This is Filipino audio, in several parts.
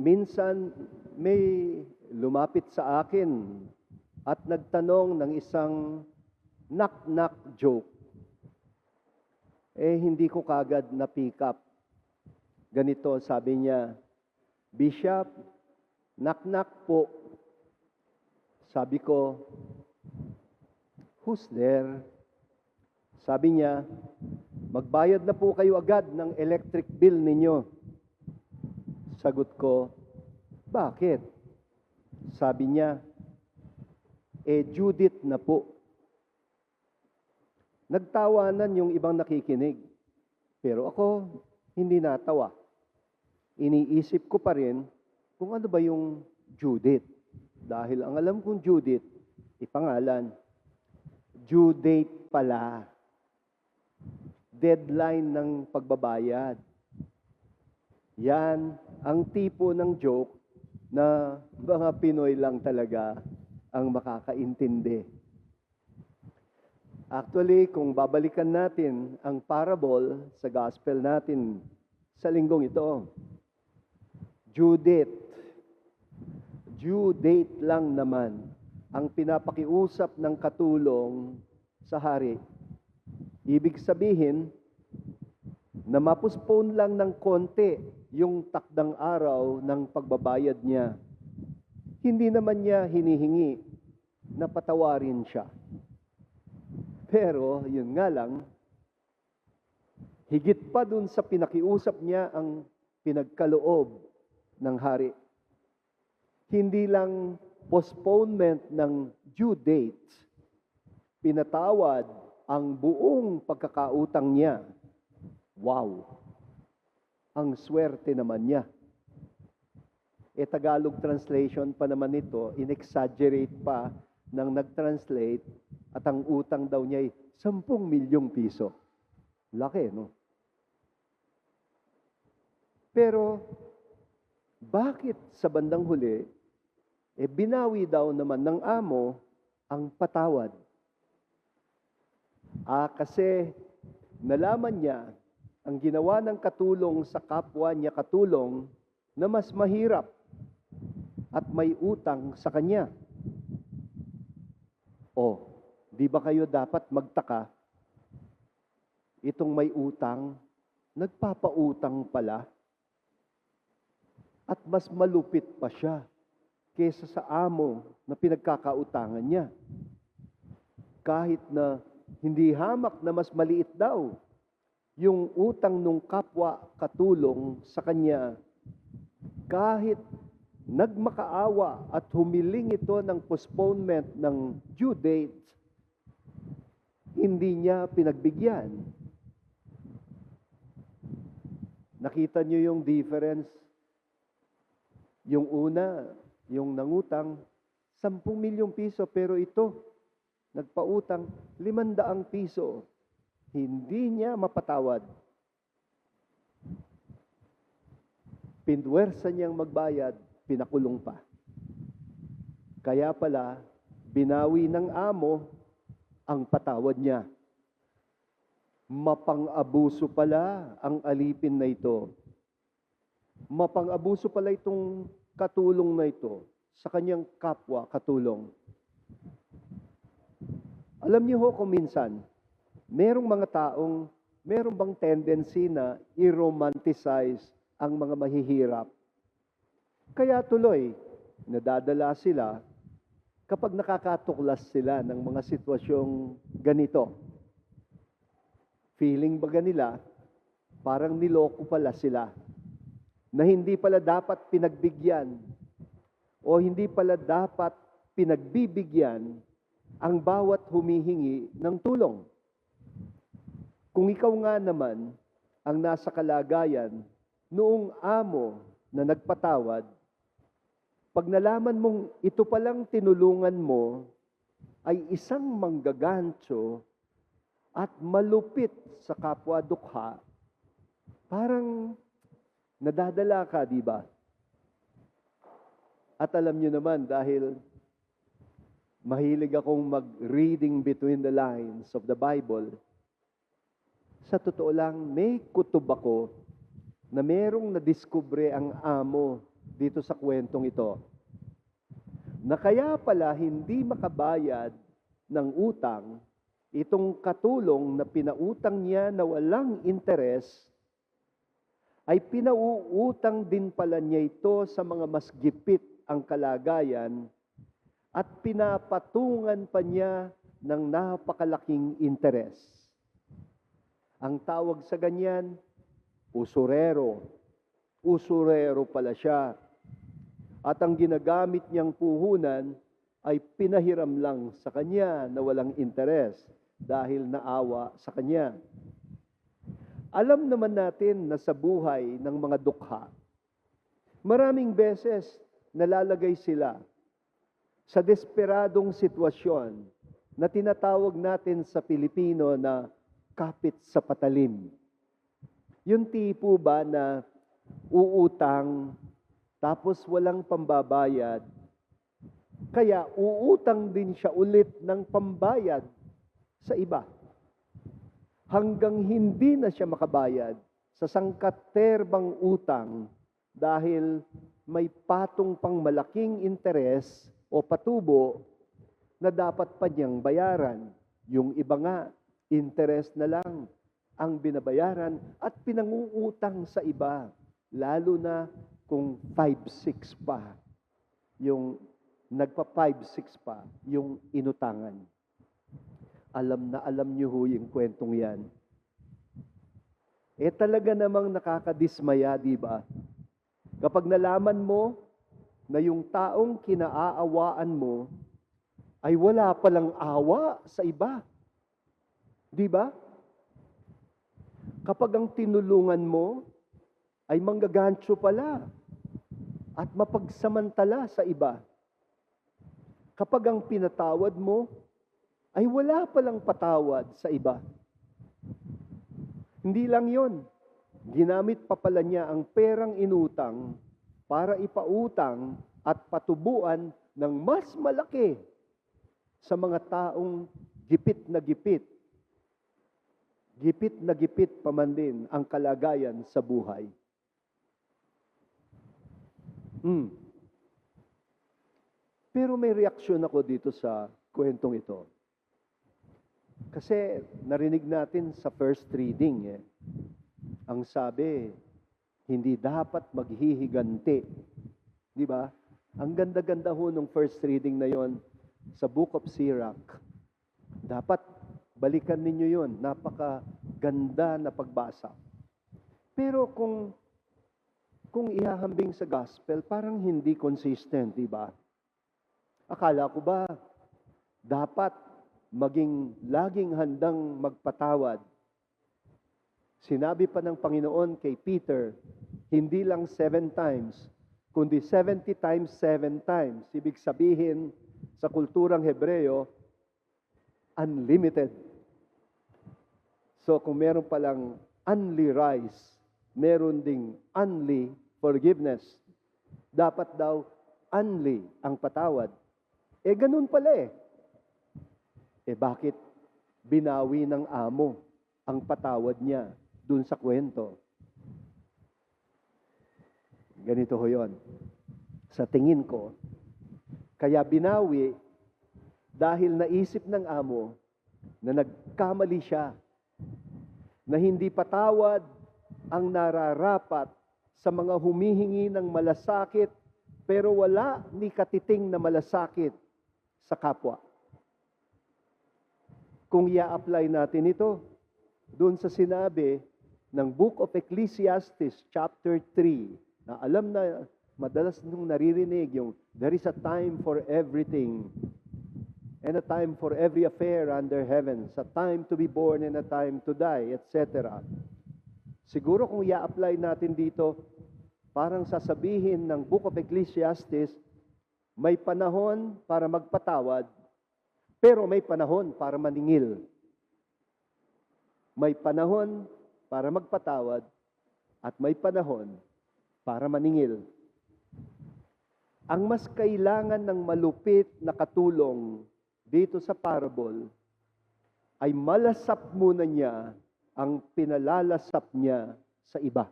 minsan may lumapit sa akin at nagtanong ng isang knock-knock joke. Eh, hindi ko kagad na pick up. Ganito, sabi niya, Bishop, knock-knock po. Sabi ko, who's there? Sabi niya, magbayad na po kayo agad ng electric bill ninyo. Sagot ko, bakit? Sabi niya, eh Judith na po. Nagtawanan yung ibang nakikinig. Pero ako, hindi natawa. Iniisip ko pa rin kung ano ba yung Judith. Dahil ang alam kong Judith, ipangalan, due date pala. Deadline ng pagbabayad. Yan ang tipo ng joke na mga Pinoy lang talaga ang makakaintindi. Actually, kung babalikan natin ang parable sa gospel natin sa linggong ito, date. Due date lang naman ang pinapakiusap ng katulong sa hari. Ibig sabihin, na mapuspone lang ng konti yung takdang araw ng pagbabayad niya. Hindi naman niya hinihingi na patawarin siya. Pero, yun nga lang, higit pa dun sa pinakiusap niya ang pinagkaloob ng hari. Hindi lang postponement ng due date, pinatawad ang buong pagkakautang niya. Wow! Ang swerte naman niya. E Tagalog translation pa naman ito, in-exaggerate pa ng nag-translate at ang utang daw niya ay 10 milyong piso. Laki, no? Pero, bakit sa bandang huli, eh binawi daw naman ng amo ang patawad? Ah, kasi nalaman niya ang ginawa ng katulong sa kapwa niya katulong na mas mahirap at may utang sa kanya. O, di ba kayo dapat magtaka? Itong may utang, nagpapautang pala. At mas malupit pa siya kesa sa amo na pinagkakautangan niya. Kahit na hindi hamak na mas maliit daw yung utang nung kapwa katulong sa kanya, kahit nagmakaawa at humiling ito ng postponement ng due date, hindi niya pinagbigyan. Nakita niyo yung difference? Yung una, yung nangutang, 10 milyong piso, pero ito, nagpautang 500 piso. Hindi niya mapatawad. Pinwersa niyang magbayad, pinakulong pa. Kaya pala, binawi ng amo ang patawad niya. Mapang-abuso pala ang alipin na ito. Mapang-abuso pala itong katulong na ito sa kanyang kapwa katulong. Alam niyo ho kung minsan, merong mga taong meron bang tendency na i-romanticize ang mga mahihirap. Kaya tuloy, nadadala sila kapag nakakatuklas sila ng mga sitwasyong ganito. Feeling baga nila, parang niloko pala sila na hindi pala dapat pinagbigyan o hindi pala dapat pinagbibigyan ang bawat humihingi ng tulong. Kung ikaw nga naman ang nasa kalagayan noong amo na nagpatawad, pag nalaman mong ito palang tinulungan mo ay isang manggagancho at malupit sa kapwa dukha, parang nadadala ka, di ba? At alam nyo naman, dahil mahilig akong mag-reading between the lines of the Bible, sa totoo lang, may kutob ako na merong nadiskubre ang amo dito sa kwentong ito. Na kaya pala hindi makabayad ng utang itong katulong na pinautang niya na walang interes ay pinauutang din pala niya ito sa mga mas gipit ang kalagayan at pinapatungan pa niya ng napakalaking interes. Ang tawag sa ganyan, usurero. Usurero pala siya. At ang ginagamit niyang puhunan ay pinahiram lang sa kanya na walang interes dahil naawa sa kanya. Alam naman natin na sa buhay ng mga dukha, maraming beses nalalagay sila sa desperadong sitwasyon na tinatawag natin sa Pilipino na kapit sa patalim. Yung tipo ba na uutang tapos walang pambabayad, kaya uutang din siya ulit ng pambayad sa iba. Hanggang hindi na siya makabayad sa sangkaterbang utang dahil may patong pang malaking interes o patubo na dapat pa niyang bayaran. Yung iba nga, interest na lang ang binabayaran at pinanguutang sa iba. Lalo na kung 5-6 pa. Yung nagpa 5-6 pa, yung inutangan. Alam na alam niyo ho yung kwentong yan. Eh talaga namang nakakadismaya, di ba? Kapag nalaman mo na yung taong kinaaawaan mo ay wala palang awa sa iba. Di ba? Kapag ang tinulungan mo ay manggagancho pala at mapagsamantala sa iba. Kapag ang pinatawad mo ay wala palang patawad sa iba. Hindi lang yon. Ginamit pa pala niya ang perang inutang para ipautang at patubuan ng mas malaki sa mga taong gipit na gipit. Gipit na gipit pa man din ang kalagayan sa buhay. Hmm. Pero may reaksyon ako dito sa kwentong ito. Kasi narinig natin sa first reading, eh, ang sabi, hindi dapat maghihiganti. Di ba? Ang ganda-ganda ho nung first reading na yon sa Book of Sirach. Dapat balikan ninyo yon. Napaka-ganda na pagbasa. Pero kung kung ihahambing sa gospel, parang hindi consistent, di ba? Akala ko ba dapat maging laging handang magpatawad. Sinabi pa ng Panginoon kay Peter, hindi lang seven times, kundi 70 times seven times. Ibig sabihin, sa kulturang Hebreo, unlimited. So kung meron palang unli rice, meron ding unli forgiveness. Dapat daw unli ang patawad. Eh ganun pala eh. Eh bakit binawi ng amo ang patawad niya dun sa kwento? Ganito ho yun. Sa tingin ko, kaya binawi dahil naisip ng amo na nagkamali siya, na hindi patawad ang nararapat sa mga humihingi ng malasakit pero wala ni katiting na malasakit sa kapwa. Kung i-apply natin ito doon sa sinabi ng Book of Ecclesiastes chapter 3 na alam na madalas nung naririnig yung there is a time for everything and a time for every affair under heaven, a time to be born and a time to die, etc. Siguro kung i-apply natin dito, parang sasabihin ng Book of Ecclesiastes, may panahon para magpatawad, pero may panahon para maningil. May panahon para magpatawad, at may panahon para maningil. Ang mas kailangan ng malupit na katulong dito sa parable ay malasap muna niya ang pinalalasap niya sa iba.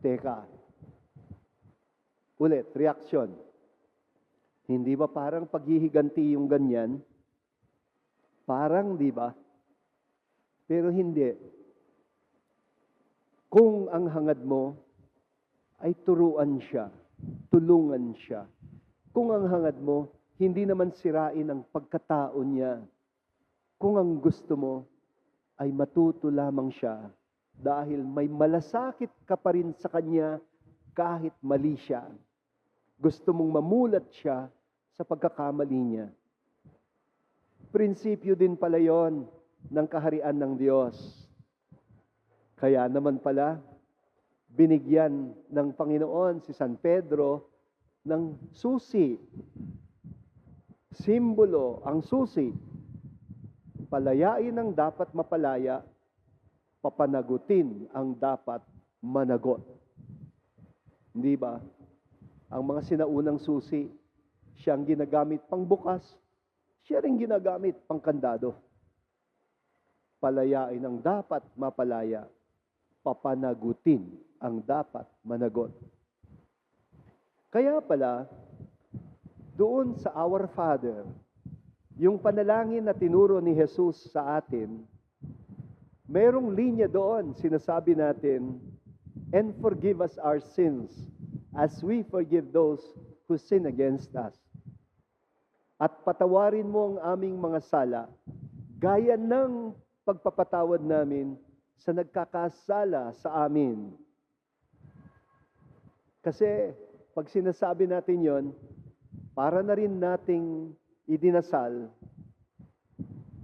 Teka. Ulit, reaksyon. Hindi ba parang paghihiganti yung ganyan? Parang, di ba? Pero hindi. Kung ang hangad mo ay turuan siya, tulungan siya. Kung ang hangad mo, hindi naman sirain ang pagkatao niya. Kung ang gusto mo ay matuto lamang siya dahil may malasakit ka pa rin sa kanya kahit mali siya. Gusto mong mamulat siya sa pagkakamali niya. Prinsipyo din pala yon ng kaharian ng Diyos. Kaya naman pala, binigyan ng Panginoon si San Pedro ng susi. Simbolo ang susi. Palayain ang dapat mapalaya, papanagutin ang dapat managot. Hindi ba? Ang mga sinaunang susi, siyang ginagamit pang bukas, siya rin ginagamit pang kandado. Palayain ang dapat mapalaya, papanagutin ang dapat managot. Kaya pala, doon sa Our Father, yung panalangin na tinuro ni Jesus sa atin, merong linya doon, sinasabi natin, and forgive us our sins as we forgive those who sin against us. At patawarin mo ang aming mga sala, gaya ng pagpapatawad namin sa nagkakasala sa amin. Kasi pag sinasabi natin yon, para na rin nating idinasal,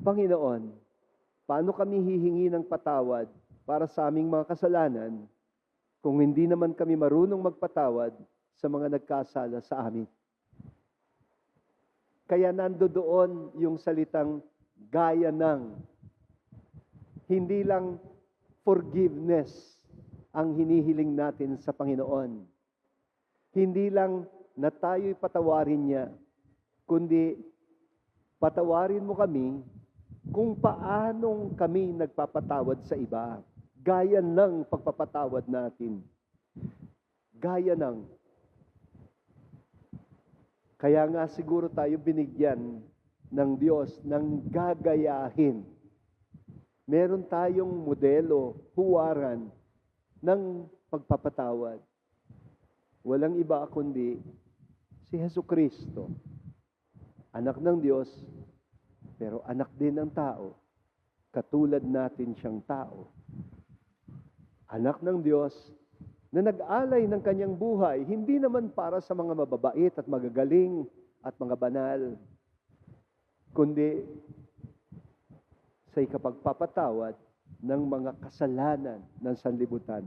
Panginoon, paano kami hihingi ng patawad para sa aming mga kasalanan kung hindi naman kami marunong magpatawad sa mga nagkasala sa amin? Kaya nando doon yung salitang gaya ng. Hindi lang forgiveness ang hinihiling natin sa Panginoon. Hindi lang na tayo'y patawarin niya, kundi patawarin mo kami kung paanong kami nagpapatawad sa iba. Gaya ng pagpapatawad natin. Gaya ng. Kaya nga siguro tayo binigyan ng Diyos ng gagayahin. Meron tayong modelo, huwaran ng pagpapatawad. Walang iba kundi si Heso Kristo. Anak ng Diyos, pero anak din ng tao. Katulad natin siyang tao. Anak ng Diyos na nag-alay ng kanyang buhay, hindi naman para sa mga mababait at magagaling at mga banal, kundi sa ikapagpapatawad ng mga kasalanan ng sanlibutan.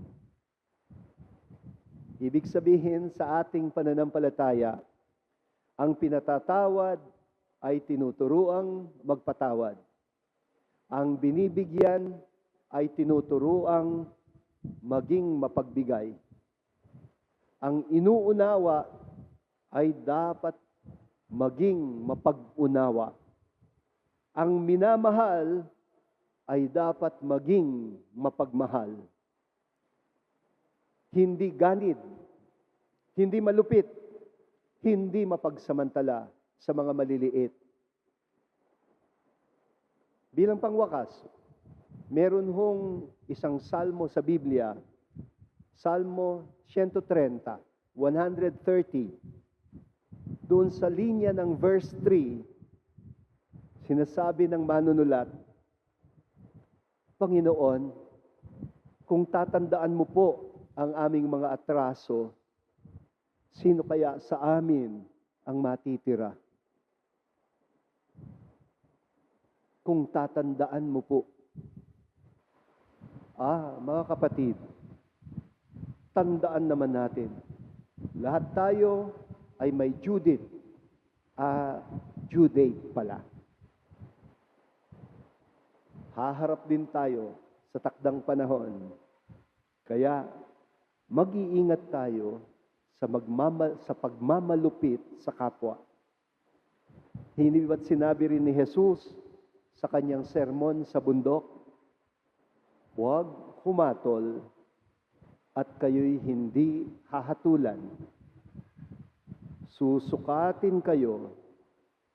Ibig sabihin sa ating pananampalataya, ang pinatatawad ay tinuturuang magpatawad. Ang binibigyan ay tinuturuang maging mapagbigay. Ang inuunawa ay dapat maging mapag-unawa. Ang minamahal ay dapat maging mapagmahal. Hindi ganid, hindi malupit, hindi mapagsamantala sa mga maliliit. Bilang pangwakas, meron hong isang salmo sa Biblia, Salmo 130, 130. Doon sa linya ng verse 3, sinasabi ng manunulat, Panginoon, kung tatandaan mo po ang aming mga atraso, sino kaya sa amin ang matitira? Kung tatandaan mo po. Ah, mga kapatid, tandaan naman natin, lahat tayo ay may due. Ah, due pala. Haharap din tayo sa takdang panahon. Kaya mag-iingat tayo sa, magmama, sa pagmamalupit sa kapwa. Hindi ba't sinabi rin ni Jesus sa kanyang sermon sa bundok, huwag humatol at kayo'y hindi hahatulan. Susukatin kayo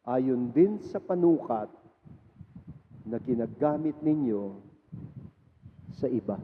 ayon din sa panukat na ginagamit ninyo sa iba.